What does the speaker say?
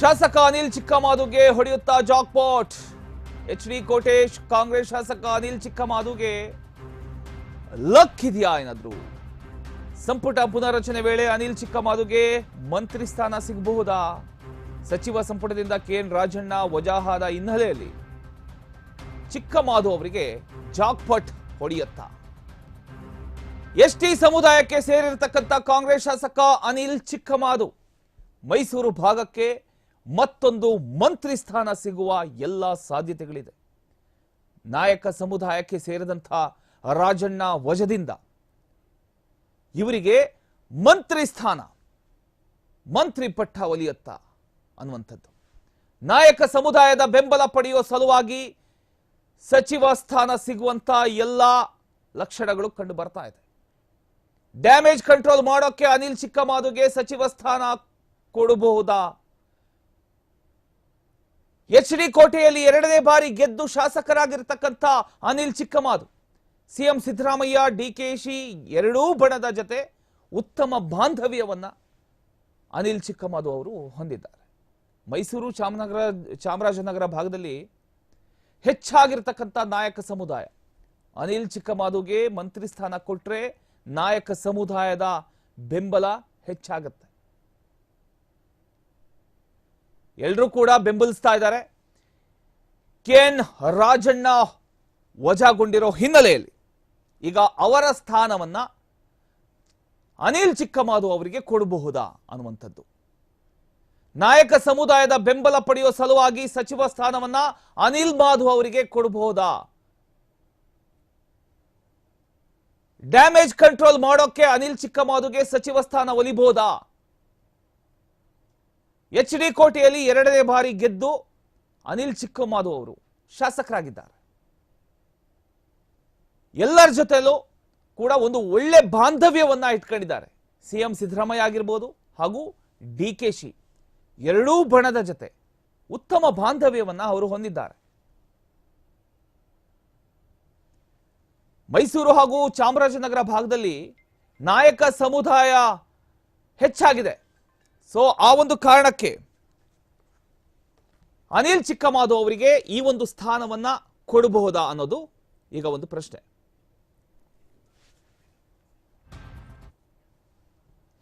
ಶಾಸಕ ಅನಿಲ್ ಚಿಕ್ಕಮಾದುಗೆ ಹೊಡೆಯುತ್ತಾ jackpot H D Kotesh, Congress ಶಾಸಕ ಅನಿಲ್ ಚಿಕ್ಕಮಾದುಗೆ ಲಕ್ ಇದೆಯಾ ಏನಾದ್ರು? ಸಂಪುಟ ಪುನಾರಚನೆ ವೇಳೆ ಅನಿಲ್ ಚಿಕ್ಕಮಾದುಗೆ ಮಂತ್ರಿ ಸ್ಥಾನ ಸಿಗಬಹುದಾ? ಸಚಿವ ಸಂಪುಟದಿಂದ ಕೆ ಎನ್ ರಾಜಣ್ಣ ವಜಾಹಾದ ಹಿನ್ನೆಲೆಯಲ್ಲಿ ಚಿಕ್ಕಮಾದು ಅವರಿಗೆ ಜಾಕ್ಪಟ್ ಹೊಡೆಯುತ್ತಾ. ಎಸ್ಟಿ ಸಮುದಾಯಕ್ಕೆ ಸೇರಿರತಕ್ಕಂಥ ಕಾಂಗ್ರೆಸ್ ಶಾಸಕ ಅನಿಲ್ ಚಿಕ್ಕಮಾದು ಮೈಸೂರು ಭಾಗಕ್ಕೆ ಮತ್ತೊಂದು ಮಂತ್ರಿ ಸ್ಥಾನ ಸಿಗುವ ಎಲ್ಲ ಸಾಧ್ಯತೆಗಳಿದೆ. ನಾಯಕ ಸಮುದಾಯಕ್ಕೆ ಸೇರಿದಂಥ ರಾಜಣ್ಣ ವಜದಿಂದ ಇವರಿಗೆ ಮಂತ್ರಿ ಸ್ಥಾನ, ಮಂತ್ರಿ ಪಟ್ಟ ಒಲಿಯತ್ತ ಅನ್ನುವಂಥದ್ದು. ನಾಯಕ ಸಮುದಾಯದ ಬೆಂಬಲ ಪಡೆಯುವ ಸಲುವಾಗಿ ಸಚಿವ ಸ್ಥಾನ ಸಿಗುವಂತ ಎಲ್ಲ ಲಕ್ಷಣಗಳು ಕಂಡು ಬರ್ತಾ ಇದೆ. ಡ್ಯಾಮೇಜ್ ಕಂಟ್ರೋಲ್ ಮಾಡೋಕ್ಕೆ ಅನಿಲ್ ಚಿಕ್ಕಮಾದುಗೆ ಸಚಿವ ಸ್ಥಾನ ಕೊಡಬಹುದಾ? ಎಚ್ ಡಿ ಕೋಟೆಯಲ್ಲಿ ಎರಡನೇ ಬಾರಿ ಗೆದ್ದು ಶಾಸಕರಾಗಿರ್ತಕ್ಕಂಥ ಅನಿಲ್ ಚಿಕ್ಕಮಾದು. ಸಿಎಂ ಸಿದ್ದರಾಮಯ್ಯ ಡಿಕೆಶಿ ಎರಡೂ ಬಣದ ಜತೆ ಉತ್ತಮ ಬಾಂಧವ್ಯವನ್ನು ಅನಿಲ್ ಚಿಕ್ಕಮಾದು ಅವರು ಹೊಂದಿದ್ದಾರೆ. ಮೈಸೂರು ಚಾಮನಗರ, ಚಾಮರಾಜನಗರ ಭಾಗದಲ್ಲಿ ಹೆಚ್ಚಾಗಿರ್ತಕ್ಕಂಥ ನಾಯಕ ಸಮುದಾಯ. ಅನಿಲ್ ಚಿಕ್ಕಮಾದುಗೆ ಮಂತ್ರಿ ಸ್ಥಾನ ಕೊಟ್ಟರೆ ನಾಯಕ ಸಮುದಾಯದ ಬೆಂಬಲ ಹೆಚ್ಚಾಗುತ್ತೆ. ಎಲ್ಲರೂ ಕೂಡ ಬೆಂಬಲಿಸ್ತಾ ಇದ್ದಾರೆ. ಕೆ ಎನ್ ರಾಜಣ್ಣ ವಜಾಗೊಂಡಿರೋ ಹಿನ್ನೆಲೆಯಲ್ಲಿ ಈಗ ಅವರ ಸ್ಥಾನವನ್ನ ಅನಿಲ್ ಚಿಕ್ಕಮಾದು ಅವರಿಗೆ ಕೊಡಬಹುದಾ ಅನ್ನುವಂಥದ್ದು. ನಾಯಕ ಸಮುದಾಯದ ಬೆಂಬಲ ಪಡೆಯುವ ಸಲುವಾಗಿ ಸಚಿವ ಸ್ಥಾನವನ್ನ ಅನಿಲ್ ಮಾಧು ಅವರಿಗೆ ಕೊಡಬಹುದಾ? ಡ್ಯಾಮೇಜ್ ಕಂಟ್ರೋಲ್ ಮಾಡೋಕೆ ಅನಿಲ್ ಚಿಕ್ಕಮಾದುಗೆ ಸಚಿವ ಸ್ಥಾನ ಒಲಿಬಹುದಾ? ಎಚ್ ಡಿ ಕೋಟೆಯಲ್ಲಿ ಎರಡನೇ ಬಾರಿ ಗೆದ್ದು ಅನಿಲ್ ಚಿಕ್ಕಮಾದು ಅವರು ಶಾಸಕರಾಗಿದ್ದಾರೆ. ಎಲ್ಲರ ಜೊತೆಯಲ್ಲೂ ಕೂಡ ಒಂದು ಒಳ್ಳೆ ಬಾಂಧವ್ಯವನ್ನ ಇಟ್ಕೊಂಡಿದ್ದಾರೆ. ಸಿಎಂ ಸಿದ್ದರಾಮಯ್ಯ ಆಗಿರ್ಬೋದು ಹಾಗೂ ಡಿ ಕೆ ಶಿ. ಎರಡೂ ಬಣದ ಜೊತೆ ಉತ್ತಮ ಬಾಂಧವ್ಯವನ್ನ ಅವರು ಹೊಂದಿದ್ದಾರೆ. ಮೈಸೂರು ಹಾಗೂ ಚಾಮರಾಜನಗರ ಭಾಗದಲ್ಲಿ ನಾಯಕ ಸಮುದಾಯ ಹೆಚ್ಚಾಗಿದೆ. ಸೊ ಆ ಒಂದು ಕಾರಣಕ್ಕೆ ಅನಿಲ್ ಚಿಕ್ಕಮಾದು ಅವರಿಗೆ ಈ ಒಂದು ಸ್ಥಾನವನ್ನ ಕೊಡಬಹುದಾ ಅನ್ನೋದು ಈಗ ಒಂದು ಪ್ರಶ್ನೆ.